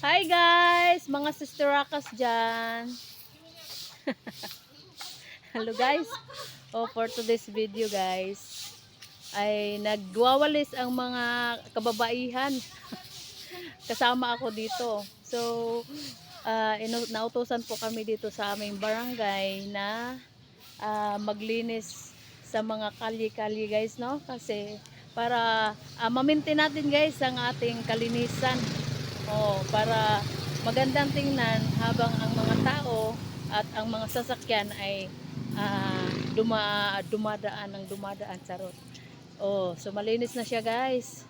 Hi guys, mga sister rakas dyan. Hello guys. Oh, for today's video guys, ay nagwawalis ang mga kababaihan. Kasama ako dito. So, uh, nautosan po kami dito sa aming barangay na ah, maglinis sa mga kalye-kalye guys, no? Kasi para uh, mamintin natin guys ang ating kalinisan. Oh, para magandang tingnan habang ang mga tao at ang mga sasakyan ay ah, duma dumadaan ng dumadaan charot. Oh, so malinis na siya guys.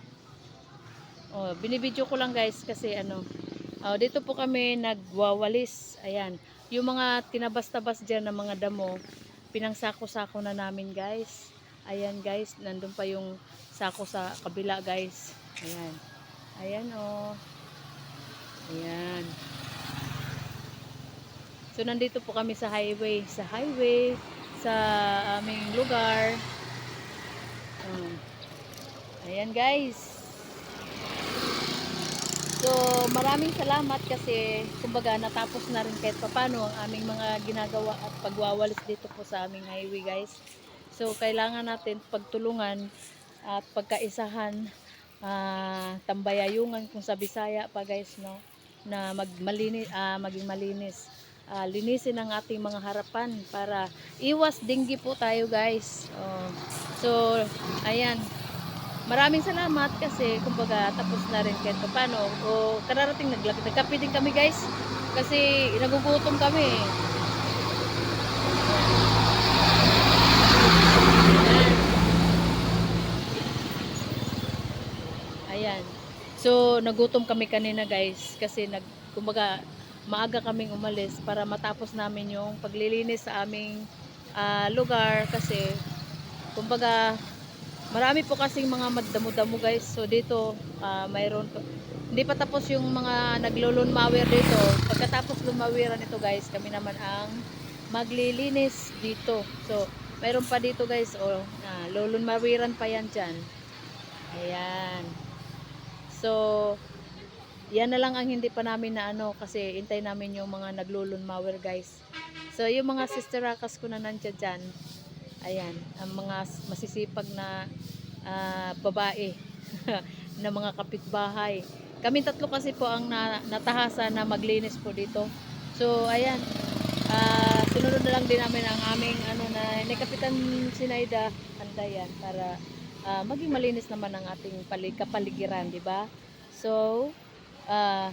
Oh, binibidyo ko lang guys kasi ano, oh, dito po kami nagwawalis. Ayan, yung mga tinabas-tabas diyan ng mga damo, pinangsako-sako na namin guys. Ayan guys, nandun pa yung sako sa kabila guys. Ayan. Ayan oh. Ayan. So nandito po kami sa highway, sa highway, sa aming lugar. Um, ayan guys. So maraming salamat kasi kumbaga natapos na rin kahit papano ang aming mga ginagawa at pagwawalis dito po sa aming highway guys. So kailangan natin pagtulungan at pagkaisahan ah, tambayayungan kung sa Bisaya pa guys no na magmalinis ah, maging malinis. Ah, linisin ang ating mga harapan para iwas dinggi po tayo guys. Oh. so ayan. Maraming salamat kasi kumbaga tapos na rin kahit paano o kararating naglakad nagkape din kami guys. Kasi nagugutom kami. Ayan. So, nagutom kami kanina guys kasi nag, kumbaga, maaga kaming umalis para matapos namin yung paglilinis sa aming ah, lugar kasi kumbaga marami po kasing mga magdamo-damo guys. So dito ah, mayroon pa- hindi pa tapos yung mga naglulunmawer dito. Pagkatapos lumawiran ito guys kami naman ang maglilinis dito. So mayroon pa dito guys oh, uh, lulunmawiran pa yan dyan. Ayan so yan na lang ang hindi pa namin na ano kasi intay namin yung mga naglulunmawer guys. So yung mga sister rakas ko na nandiyan dyan, ayan, ang mga masisipag na ah, babae na mga kapitbahay. Kami tatlo kasi po ang na, natahasa na maglinis po dito. So ayan, ah, sunod na lang din namin ang aming ano na ni Kapitan Sinaida Andayan para ah, maging malinis naman ang ating palig kapaligiran, di ba? So, Ah,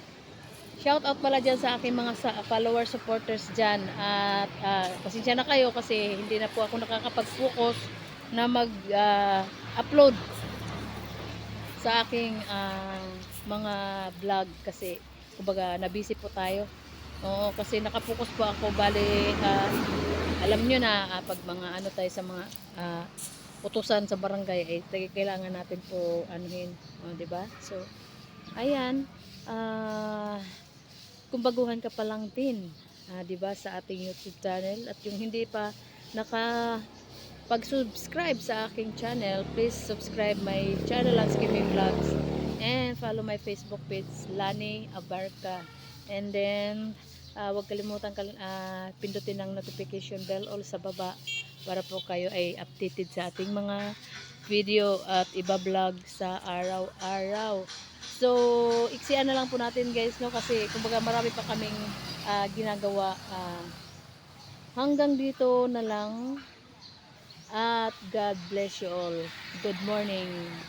shout out pala dyan sa aking mga sa, follower supporters dyan. At ah, pasensya na kayo kasi hindi na po ako nakakapag-focus na mag-upload sa aking ah, mga vlog kasi kumbaga nabisi po tayo. Oo kasi nakapokus po ako. Bali ah, alam nyo na ah, pag mga ano tayo sa mga ah, utusan sa barangay ay kailangan natin po anuhin oh, 'di ba? So ayan ah kung baguhan ka pa lang din, ah, 'di ba, sa ating YouTube channel. At yung hindi pa naka pag-subscribe sa aking channel, please subscribe my channel Landscaping Vlogs. And follow my Facebook page Lani Abarca. And then ah, huwag kalimutan kal ah, pindutin ang notification bell all sa baba para po kayo ay updated sa ating mga video at iba-vlog sa araw-araw. So, iksian na lang po natin guys, no? Kasi, kumbaga marami pa kaming ah, ginagawa. ah, hanggang dito na lang. At God bless you all. Good morning.